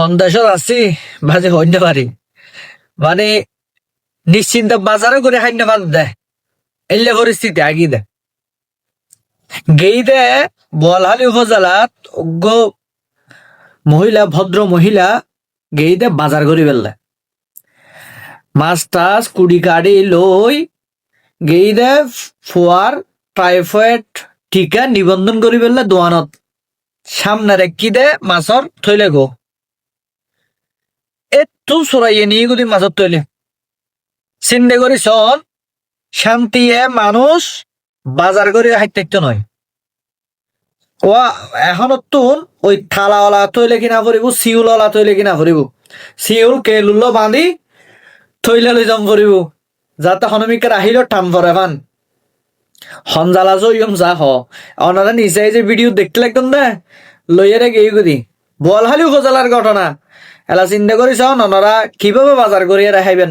সন্দেশত আছি, বাজে হইতে পারি। মানে নিশ্চিন্ত বাজারে করে হাইন্য বাদ দেয় এলে পরিস্থিতি আগি দে। গেইদে বলহালি উপজেলাত অজ্ঞ মহিলা, ভদ্র মহিলা গেইদে বাজার করি ফেললে মাছ টাছ, কুড়ি কাড়ি লই গেইদে ফোয়ার, টাইফয়েড টিকা নিবন্ধন করি ফেললে দোয়ানত। সামনে রেখি দে মাছর থইলে গো। একটু সরাইয়ে নিয়ে গুদি মাছর তৈলে। করি শান্তিয়ে মানুষ বাজার করে হাইতে নয়। এখন তুন ওই থালাওয়ালা তৈলে কিনা ফুরিব শিউলওয়ালা তৈলে কিনা ফুরিব শিউল, কেলুল্ল বাঁধি যাতে হনমিকার আহিল টান ভরে ফান হনজালা জয়ম যা হ। অনারা এই যে ভিডিও দেখতে লাগতাম না লইয়ে গেই গুদি। বল হালি উপজেলার ঘটনা। এলা চিন্তা করিস অনারা কীভাবে বাজার করিয়া রাখাইবেন?